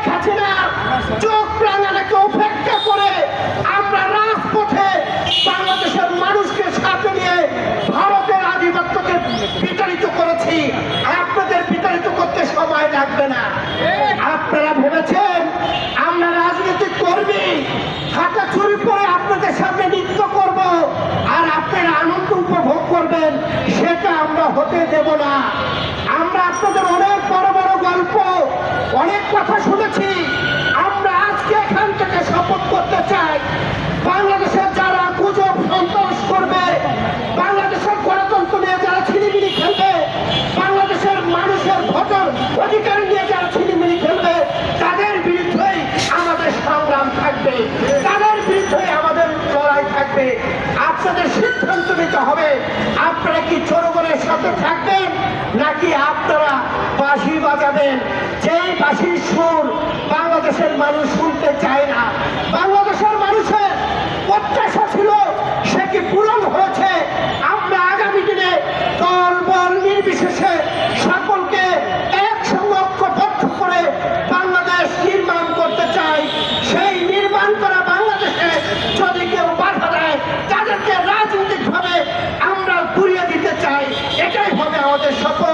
শেখ হাসিনা, চোখ রাঙানাকে উপেক্ষা করে আমরা রাজপথে বাংলাদেশের মানুষকে সাথে নিয়ে ভারতের আধিপত্যকে বিতাড়িত করেছি। আপনাদের বিতাড়িত করতে সময় লাগবে না। আপনারা ভেবেছেন আমরা রাজনীতি কর্মী হাতে চুরি করে আপনাদের সামনে নৃত্য করব, আর আপনারা আনন্দ উপভোগ করবেন, সেটা আমরা হতে দেব না। আমরা আপনাদের তাদের বিরুদ্ধে আমাদের লড়াই থাকবে। আপনাদের সিদ্ধান্ত নিতে হবে, আপনারা কি জনগণের সাথে থাকবেন, নাকি আপনারা বাঁশি বাজাবেন? যেই বাঁশির সুর বাংলাদেশের মানুষ শুনতে চায় না। বাংলাদেশের মানুষের প্রত্যাশা ছিল, সে কি পূরণ হয়েছে? আমাদের সফল